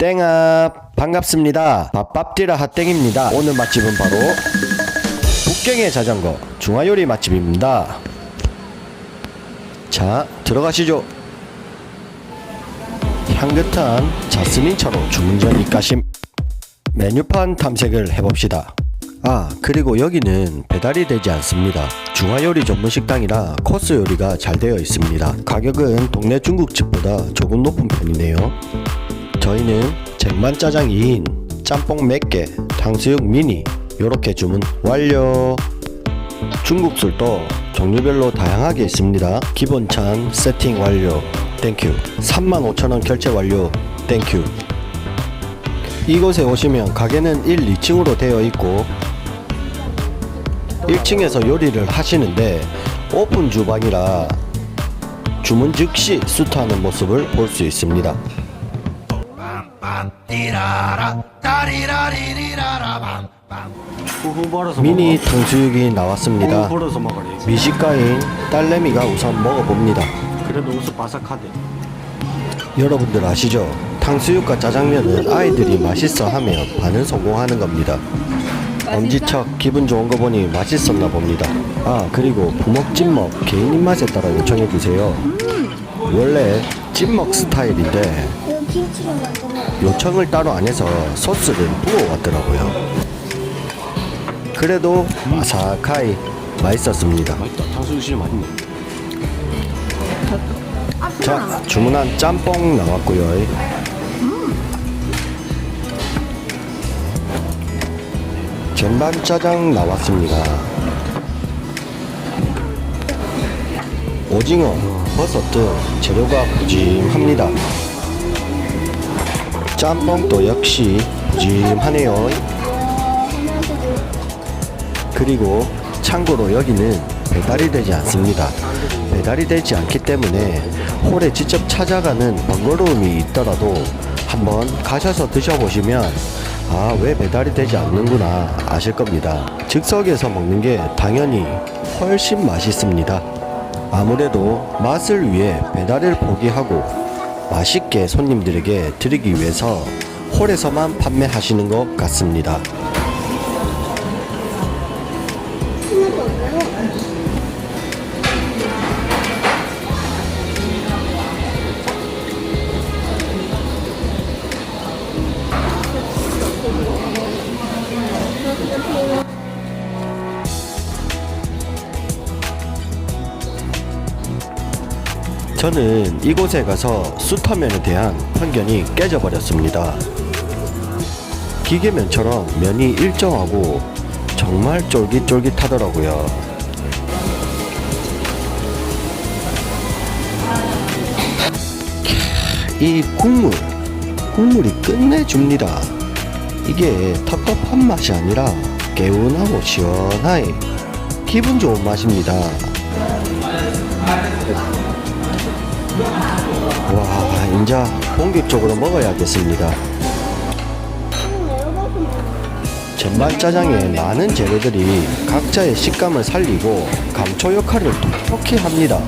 땡아 반갑습니다. 밥밥디라 핫땡입니다. 오늘 맛집은 바로 북경의 자전거 중화요리 맛집입니다. 자 들어가시죠. 향긋한 자스민차로 주문 전 입가심 메뉴판 탐색을 해봅시다. 아 그리고 여기는 배달이 되지 않습니다. 중화요리 전문 식당이라 코스 요리가 잘 되어 있습니다. 가격은 동네 중국집보다 조금 높은 편이네요 저희는 쟁반 짜장 2인, 짬뽕 몇 개, 탕수육 미니 요렇게 주문 완료. 중국 술도 종류별로 다양하게 있습니다. 기본찬 세팅 완료. 땡큐. 35,000원 결제 완료. 땡큐. 이곳에 오시면 가게는 1, 2층으로 되어 있고 1층에서 요리를 하시는데 오픈 주방이라 주문 즉시 수트하는 모습을 볼 수 있습니다. 미니. 탕수육이 나왔습니다. 미식가인 딸내미가 우선 먹어봅니다. 그래도 우수 바삭하대. 여러분들 아시죠? 탕수육과 짜장면은 아이들이 맛있어 하면 반은 성공하는 겁니다. 엄지척 기분 좋은 거 보니 맛있었나 봅니다. 아 그리고 부먹 찐먹 개인 입맛에 따라 요청해 주세요. 원래 찐먹 스타일인데 요청을 따로 안 해서 소스를 부어 왔더라고요. 그래도 아삭하이 맛있었습니다. 맛있다. 탕수육 진짜 맛있네. 자 주문한 짬뽕 나왔고요 쟁반짜장 나왔습니다 오징어, 버섯 등 재료가 푸짐합니다 짬뽕도 역시 푸짐하네요 그리고 참고로 여기는 배달이 되지 않습니다. 배달이 되지 않기 때문에 홀에 직접 찾아가는 번거로움이 있더라도 한번 가셔서 드셔보시면 아, 왜 배달이 되지 않는구나 아실 겁니다. 즉석에서 먹는 게 당연히 훨씬 맛있습니다. 아무래도 맛을 위해 배달을 포기하고 맛있게 손님들에게 드리기 위해서 홀에서만 판매하시는 것 같습니다. 저는 이곳에 가서 수타면에 대한 편견이 깨져버렸습니다. 기계면처럼 면이 일정하고 정말 쫄깃쫄깃하더라고요. 캬, 이 국물, 국물이 끝내줍니다. 이게 텁텁한 맛이 아니라 개운하고 시원하게 기분 좋은 맛입니다. 와, 이제 본격적으로 먹어야겠습니다. 전반짜장에 많은 재료들이 각자의 식감을 살리고 감초 역할을 톡톡히 합니다.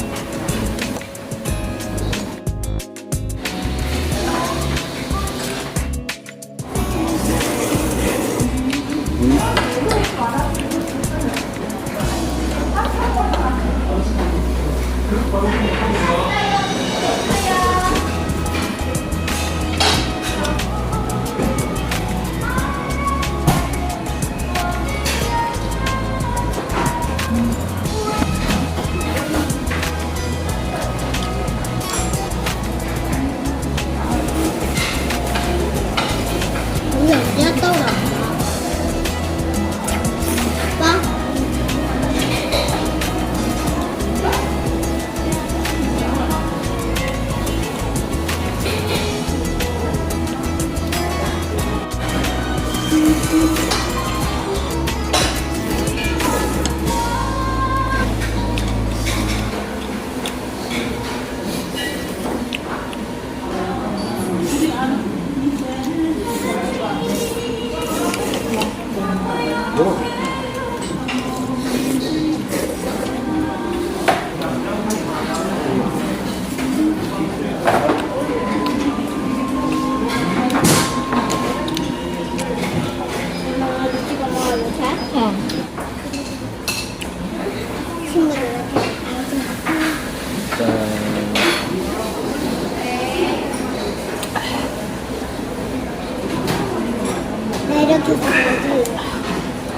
또